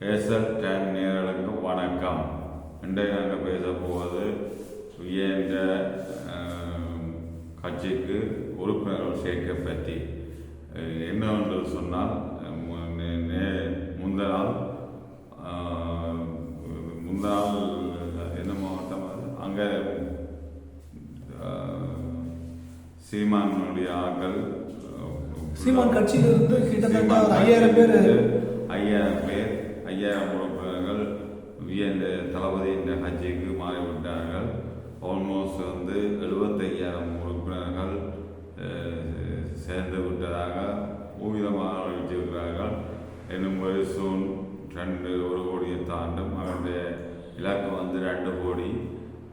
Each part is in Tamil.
ஏசல் டைம் நேர்களுக்கு வணக்கம். இன்றைக்கு நாங்கள் பேச போவது கட்சிக்கு உறுப்பினர்கள் சேர்க்கை பற்றி. என்னவென்று சொன்னால் முந்த நாள் முந்த நாள் என்ன மாவட்டம் அது? அங்கே சீமானுடைய ஆக்கள் அஹ், சீமான் கட்சியிலிருந்து கிட்டத்தட்ட ஐயாயிரம் பேர் ஐயாயிரம் பேர் ஐயாயிரம் உறுப்பினர்கள் வியந்த தளபதி இந்த கட்சிக்கு மாறிவிட்டார்கள் ஆல்மோஸ்ட் வந்து எழுபத்தையாயிரம் உறுப்பினர்கள் சேர்ந்து விட்டதாக ஊவிதமாக அறிவிச்சிருக்கிறார்கள் இன்னும் ஒரு சூன் ரெண்டு ஒரு கோடியை தாண்டும் அவருடைய இலக்கு வந்து ரெண்டு கோடி.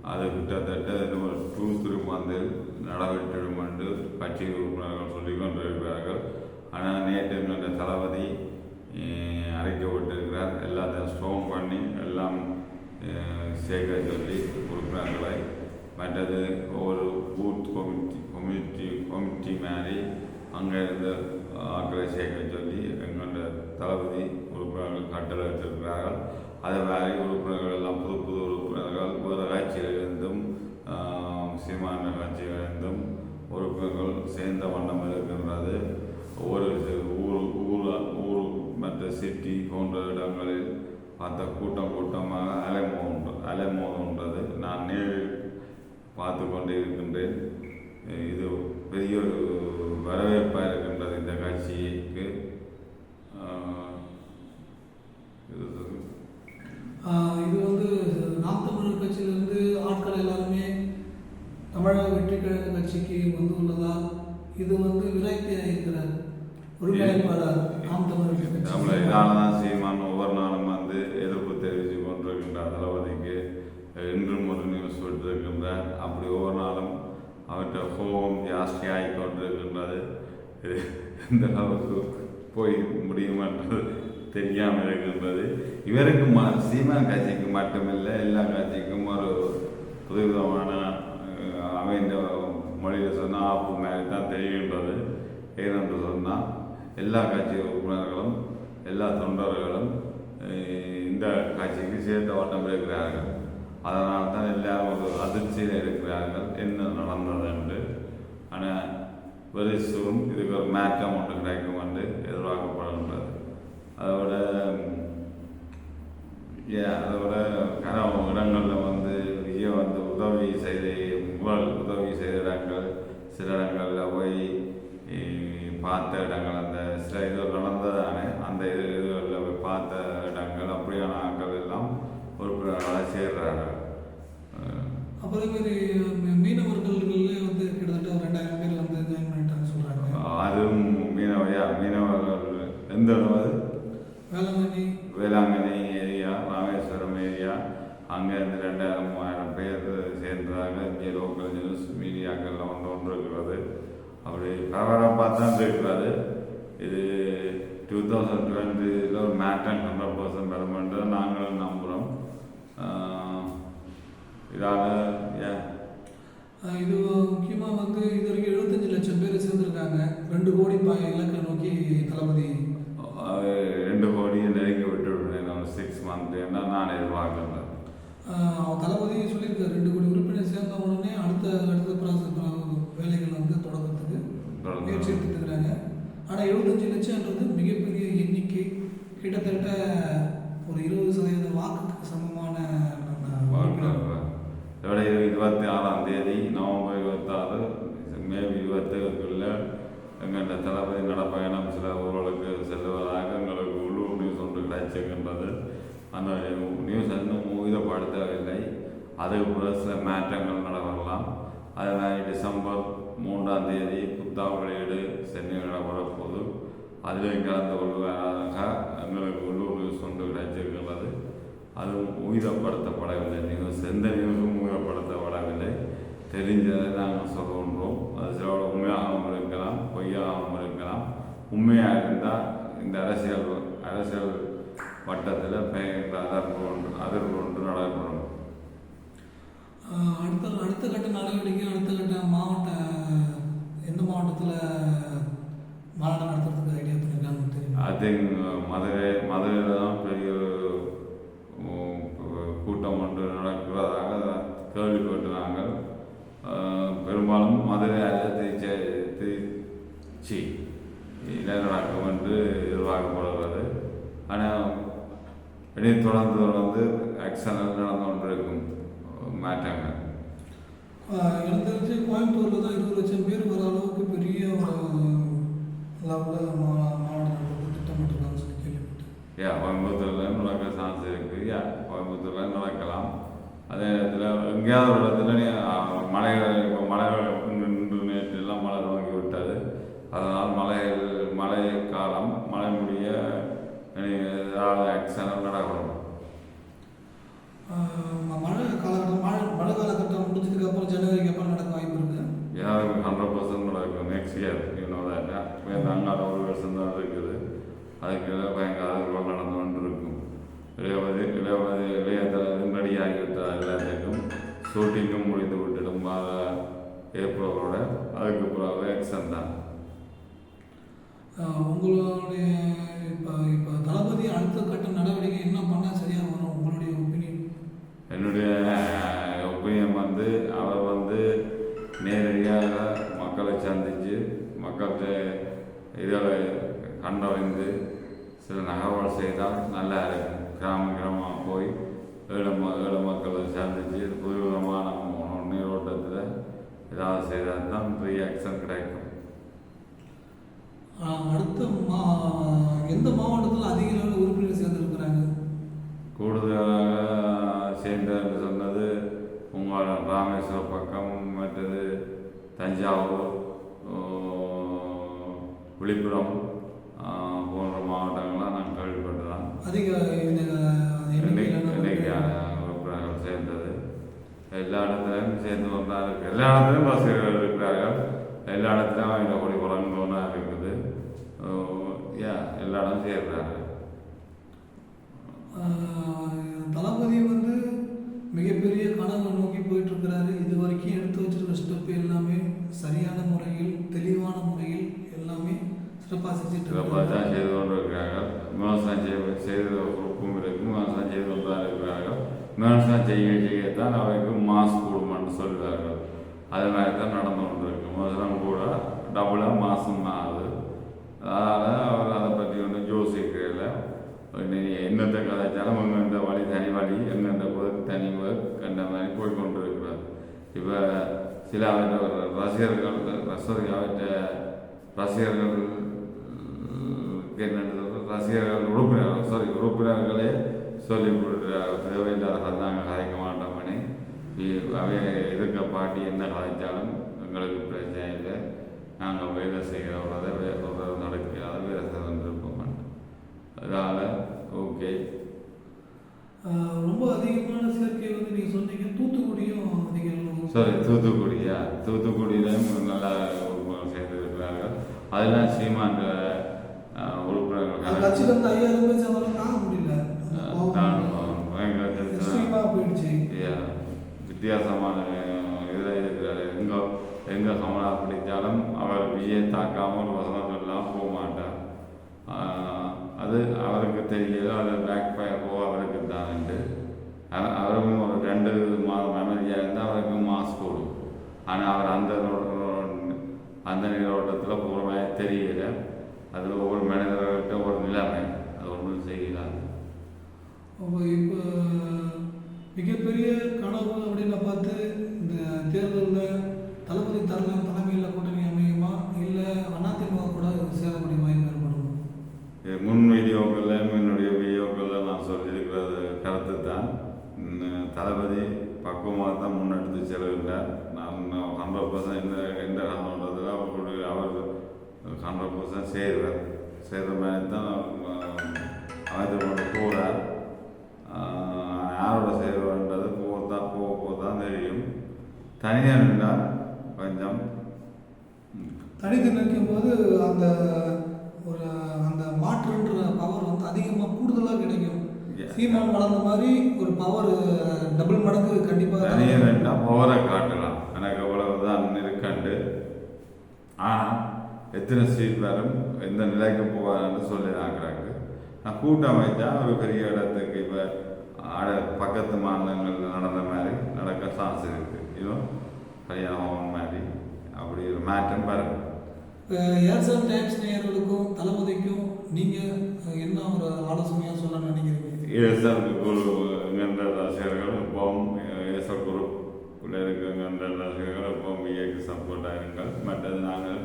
அது கிட்டத்தட்ட இன்னும் ஒரு டூ த்ரீ மந்தில் நடவடிடும் என்று கட்சி உறுப்பினர்கள் சொல்லிக் கொண்டிருக்கிறார்கள். ஆனால் நேற்று இந்த தளபதி அஹ், அஹ், சொல்லி உறுப்பினர்களை மற்றது ஒரு பூத் கமிட்டி கமிட்டி கமிட்டி மாதிரி அங்கே இருந்த ஆக்களை சேர்க்க சொல்லி எங்களோட தளபதி உறுப்பினர்கள் கட்டளை வச்சிருக்கிறார்கள் அதை வேறு உறுப்பினர்கள் எல்லாம் புது புது உறுப்பினர்கள் வேறு கட்சியிலிருந்தும் சீமான கட்சியிலிருந்தும் உறுப்பினர்கள் சேர்ந்த வண்ணம் இருக்கின்றது ஒவ்வொரு ஊர் ஊர் ஊர் மற்ற சிட்டி போன்ற இடங்களில் பார்த்த கூட்டம் கூட்டமாக அலைமோது அலைமோதுன்றது நான் நேரில் பார்த்து கொண்டே இருக்கின்றேன் இது பெரிய ஒரு வரவேற்பாக இருக்கின்றது இந்த கட்சிக்கு. இது வந்து நாம் தமிழர் கட்சியிலிருந்து ஆட்கள் எல்லாருமே தமிழக வெற்றி கழக கட்சிக்கு வந்து உள்ளதால் இது வந்து விரக்தி இருக்கிறார் ஒருங்கிணைப்பாளர் நாம் தமிழர் கட்சி. இதால தான் சீமான் ஒவ்வொரு நாளும் வந்து எதிர்ப்பு தெரிவித்து கொண்டிருக்கின்றார் தளபதிக்கு இன்றும் ஒரு நியூஸ் விட்டிருக்கின்றார் அப்படி ஒவ்வொரு நாளும் மற்ற கோபம் ஜாஸ்தியாகி கொண்டிருக்கின்றது இந்த அளவுக்கு போய் முடியுமென்றது தெரியாமல் இருக்கின்றது இவருக்கு ம சீமான் கட்சிக்கு மட்டுமில்லை எல்லா கட்சிக்கும் ஒரு புதுவிதமான அமைந்த மொழியில் சொன்னால் ஆப்பு மாதிரி தான் தெரிகின்றது ஏனென்று சொன்னால் எல்லா கட்சி உறுப்பினர்களும் எல்லா தொண்டர்களும் இந்த கட்சிக்கு சேர்த்த வட்டம் இருக்கிறார்கள் அதனால் தான் எல்லாரும் ஒரு அதிர்ச்சியில் இருக்கிறார்கள். என்ன நடந்தது என்று ஆனால் வெரி சூன் இதுக்கு ஒரு மாற்றம் ஒன்று கிடைக்கும் என்று எதிர்பார்க்கப்படுகின்றது. அதோட ஏ அதோட கனவு இடங்களில் வந்து ஐயோ வந்து உதவி செய்த உங்கள் உதவி செய்த இடங்கள் சில இடங்களில் போய் பார்த்த இடங்கள் அந்த சில இது நடந்ததானே அந்த இது இதுகளில் போய் பார்த்த இடங்கள் அப்படியான ஆட்கள் எல்லாம் உறுப்பினர்களாக சேர்றாங்க அப்புறம் மாதிரி மீ- மீனவர்கள்ல வந்து கிட்டத்தட்ட ஒரு ரெண்டாயிரம் பேர் வந்து ஜாயின் பண்ணிட்டாங்க சொல்றாங்க. அதுவும் மீனவையா? மீனவர்கள் எந்த இடம் அது? Velankanni. Velankanni area Rameswaram area. அங்கே இருந்து ரெண்டாயிரம் மூவாயிரம் பேர் சேர்ந்ததாக இங்கே லோக்கல் நியூஸ் மீடியாக்கள்லாம் வந்து கொண்டு இருக்கிறது. அப்படி பரபரப்பாக தான் இருக்கிறது இது டூ தௌசண்ட் டுவெண்ட்டியில் ஒரு மேட்டன் ஹண்ட்ரட் பர்சன்ட் பெறமென்று நாங்களும் நம்புகிறோம் இது முக்கியமா வந்து இது வரைக்கும் எழுபத்தஞ்சு லட்சம் பேர் சேர்ந்திருக்காங்க. ரெண்டு கோடி பா இலக்கை நோக்கி தளபதி. ரெண்டு கோடியை நெருங்கி விட்டு விடுவேன் சிக்ஸ் மந்த் என்ன நான் அவர் தளபதி சொல்லியிருக்காரு. ரெண்டு கோடி உறுப்பினர் சேர்ந்த உடனே அடுத்த அடுத்த ப்ராசஸ் வேலைகள் வந்து தொடங்குறதுக்கு தொடங்க. முயற்சி எடுத்துட்டு இருக்கிறாங்க. ஆனால் எழுபத்தஞ்சு லட்சம்ன்றது மிகப்பெரிய எண்ணிக்கை. கிட்டத்தட்ட ஒரு இருபது சதவீத வாக்குக்கு சமமான உறுப்பினர். இதோட இருபத்தி ஆறாம் தேதி நவம்பர் இருபத்தாறு மே இருபத்தேழுக்குள்ள எங்கள்கிட்ட தளபதி நடப்பயணம் சில ஊர்களுக்கு செல்வதாக எங்களுக்கு உள்ளூர் நியூஸ் ஒன்று கிடைச்சிருக்கின்றது அந்த நியூஸ் இன்னும் ஊதியப்படுத்தவில்லை அதுக்கு பிறகு சில மாற்றங்கள் நடைபெறலாம் அதனால் டிசம்பர் மூன்றாம் தேதி புத்தாவு வெளியீடு சென்னையில் நடைபெறப்போது அதிலும் கலந்து கொள்வதாக எங்களுக்கு உள்ளூர் நியூஸ் ஒன்று கிடைச்சிருக்கிறது அதுவும் ஊதியப்படுத்தப்படவில்லை நியூஸ் எந்த நியூஸும் ஊதியப்படுத்தப்படவில்லை தெரிஞ்சதை நாங்கள் சொல்கின்றோம் அது சிலோட உண்மையாகவும் இருக்கலாம் பொய்யாகவும் இருக்கலாம். உண்மையாக இருந்தால் இந்த அரசியல் அரசியல் வட்டத்தில் பெயர் அதற்கு ஒன்று அதற்கு ஒன்று நடைபெறும் அடுத்த அடுத்த கட்ட நடவடிக்கை அடுத்த கட்ட மாவட்ட எந்த மாவட்டத்தில் மாநாடு நடத்துறதுக்கு ஐடியா ஐ திங்க் மதுரை மதுரையில் தான் பெரிய ஒரு கேள்விப்பட்டு நாங்கள் அஹ், பெரும்பாலும் மதுரை அல்ல திருச்சி நடக்கும் என்று எதிர்பார்க்கப்படுகிறது. ஆனால் இனி தொடர்ந்து தொடர்ந்து ஆக்சனல் நடந்து கொண்டிருக்கும் மாற்றங்கள். எனக்கு தெரிஞ்சு கோயம்புத்தூரில் தான் இருபது லட்சம் பேர் வர அளவுக்கு பெரிய ஒரு லெவலில் யா கோயம்புத்தூரில் நடக்க சான்ஸ் இருக்குது யா கோயம்புத்தூரில் நடக்கலாம் அதே நேரத்தில் எங்கேயாவது ஒரு இடத்துல நீ, மலைகள் இப்போ மலைகள் நின்று நேற்று எல்லாம் மழை துவங்கி விட்டது. அதனால் மழை மழை காலம் மழை முடிய ஏதாவது ஆக்சிடென்ட் ஷூட்டிங்கும் முடிந்து விட்டுடும். மாத ஏப்ரலோட. அதுக்கு பிறகு எக்ஸாம் தான் உங்களுடைய இப்போ இப்போ தளபதி அடுத்த கட்ட நடவடிக்கை என்ன பண்ணால் சரியாக வரும்? உங்களுடைய ஒப்பீனியன் என்னுடைய ஒப்பீனியன் வந்து அவர் வந்து நேரடியாக மக்களை சந்தித்து மக்கள்கிட்ட இதில் கண்டறிந்து சில நகர்வுகள் செய்தால் நல்லா இருக்கும் கிராம கிராமமாக போய் ஏழை ம ஏழை மக்களை சந்தித்து புதுவிதமான நீரோட்டத்தில் ஏதாவது செய்தால் தான் ரியாக்ஷன் கிடைக்கும். அடுத்த மா எந்த மாவட்டத்தில் அதிக அளவில் உறுப்பினர் சேர்ந்துருக்கிறாங்க? கூடுதலாக சேர்ந்த என்று சொன்னது உங்களோட ராமேஸ்வரம் பக்கம் மற்றது தஞ்சாவூர் விழுப்புரம் போன்ற மாவட்டங்கள்லாம் நான் கேள்விப்பட்டுதான் அதிக எல்லா இடத்துலையும் சேர்ந்து ஒன்றா இருக்கு எல்லா இடத்துலையும் ரசிகர்கள் இருக்கிறார்கள் எல்லா இடத்துலையும் இந்த கொடி குரங்கு ஒன்றா இருக்குது யா எல்லா இடம் சேர்றாங்க தளபதி வந்து மிகப்பெரிய கனவை நோக்கி போயிட்டு இருக்கிறாரு இது வரைக்கும் எடுத்து வச்சிருக்க ஸ்டெப் எல்லாமே சரியான முறையில் தெளிவான முறையில் எல்லாமே சிறப்பாக செஞ்சுட்டு சிறப்பாக தான் செய்து கொண்டிருக்கிறார்கள் விமர்சனம் செய்ய செய்த குரூப்பும் விமர்சனம் செய்து கொண்டு தான் இருக்கிறார்கள் விமர்சனம் செய்ய செய்யத்தான் அவருக்கு மாஸ் கூடுமான்னு சொல்கிறார்கள் அது மாதிரி தான் நடந்து கொண்டிருக்கு விமர்சனம் கூட டபுளாக மாசம் ஆகுது. அதனால் அவர் அதை பற்றி ஒன்றும் யோசிக்கிறதில்ல நீ என்னத்தை கதைச்சாலும் எங்கெந்த வழி தனி வழி எங்கெந்த போது தனி கண்ட மாதிரி போய் இருக்கிறார் இப்போ சில அவற்ற ரசிகர்கள் ரசிகர்கள் அவற்ற ரசிகர்கள் என்னென்ன ரசிகர்கள் உறுப்பினர்கள் சாரி உறுப்பினர்களே சொல்லி கொடுக்குறாங்க தேவையில்லாத கதாங்க கதைக்க மாட்டோமனே அவை எதிர்க்க பாட்டி என்ன கதைச்சாலும் எங்களுக்கு பிரச்சனை இல்லை. நாங்கள் வேலை செய்கிறவரதை வேறு நடக்காத வேலை இருப்போம் அதனால் ஓகே ரொம்ப அதிகமான சேர்க்கை வந்து நீங்கள் சொன்னீங்க. தூத்துக்குடியும் அதிக அளவு சாரி தூத்துக்குடியா? தூத்துக்குடியிலும் நல்லா உறுப்பினர் சேர்ந்திருக்கிறார்கள் அதெல்லாம் சீமான் அந்த உறுப்பினர்கள் கட்சியில இருந்து ஐயாயிரம் பேர் சேர்ந்தாலும் தாங்க முடியல அந்த தான் கோபம் பயங்கர எக்ஸ்ட்ரீமா போயிடுச்சு Yeah. வித்தியாசமான இதில் இருக்கிறார். எங்கே எங்கே சமணா பிடித்தாலும் அவர் விஜயை தாக்காமல் வசனம் சொல்லலாம் போக மாட்டார். அது அவருக்கு தெரியல. அது பேக் பயப்போ அவருக்கு தான் தான்ட்டு அவருக்கும் ஒரு ரெண்டு மாதம் அமைதியாக இருந்தால் அவருக்கு மாஸ்க் போடும். ஆனால் அவர் அந்த அந்த நீரோட்டத்தில் போகிற மாதிரி தெரியல. அதில் ஒவ்வொரு மனிதர்கிட்ட ஒரு நிலைமை. அது ஒன்றும் செய்யலாம் இப்போ மிகப்பெரிய கனவு அப்படின்னு பார்த்து இந்த தேர்தலில் தளபதி தலைமை தலைமையில் கூட்டணி அமையுமா? இல்லை அதிமுக கூட சேரக்கூடிய வாய்ப்பு ஏற்படும்? முன் வீடியோக்களில் என்னுடைய வீடியோக்களில் நான் சொல்லியிருக்கிறது கருத்து தான். தளபதி பக்குவமாக தான் முன்னெடுத்து செல்கின்றார். நான் ஹண்ட்ரட் பர்சன்ட் எந்த எந்த காரணத்தில் அவர்களுடைய அவர் ஹண்ட்ரட் பர்சன்ட் செய்வார் செய்கிற மாதிரி தான் அமைத்து போகிறார் தனியாக நின்றால் கொஞ்சம் தனித்து நிற்கும் போது அந்த ஒரு அந்த மாற்றுன்ற பவர் வந்து அதிகமாக கூடுதலாக கிடைக்கும். சீமான் வளர்ந்த மாதிரி ஒரு பவர் டபுள் மடங்கு கண்டிப்பாக தனியாக ரெண்டா பவரை காட்டலாம். எனக்கு அவ்வளவுதான் இருக்கண்டு ஆனால் எத்தனை சீட் வரும் எந்த நிலைக்கு போவார்னு சொல்லி நாங்கிறாங்க நான் கூட்டம் வைத்தா ஒரு பெரிய இடத்துக்கு இப்போ ஆட பக்கத்து மாநிலங்களில் நடந்த மாதிரி நடக்க சான்ஸ் இருக்குது இதுவும் சரியான மாதிரி. அப்படி ஒரு மாற்றம் வரும் ஏர்செல் டைம்ஸ் நேயர்களுக்கும் தளபதிக்கும் நீங்கள் என்ன ஒரு ஆலோசனையாக சொல்ல நினைக்கிறீங்க? ஏசல் குரு எங்கென்ற ரசிகர்கள் இப்போவும் ஏசல் குரூப்பில் இருக்குங்கின்ற ரசிகர்கள் இப்போவும் விஏக்கு சப்போர்ட் ஆயிருங்கள் மற்றது நாங்கள்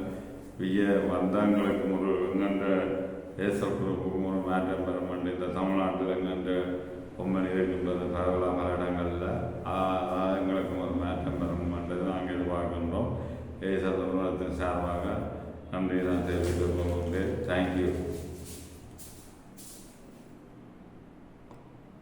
விஏ வந்தவங்களுக்கு ஒரு எங்கென்ற ஏசல் குரூப்புக்கு ஒரு மாற்றம் பெற மாட்டேன் இந்த தமிழ்நாட்டில் எங்கென்ற பொம்மன் இருக்கின்றது பரவலாக பல இடங்களில். எங்களுக்கும் ஒரு மாற்றம் பெற நாங்கள் எதிர்பார்க்கின்றோம். ஏசல் நிறுவனத்தின் சார்பாக நன்றி நான் தெரிவித்துக் கொள்கிறேன் தேங்க்யூ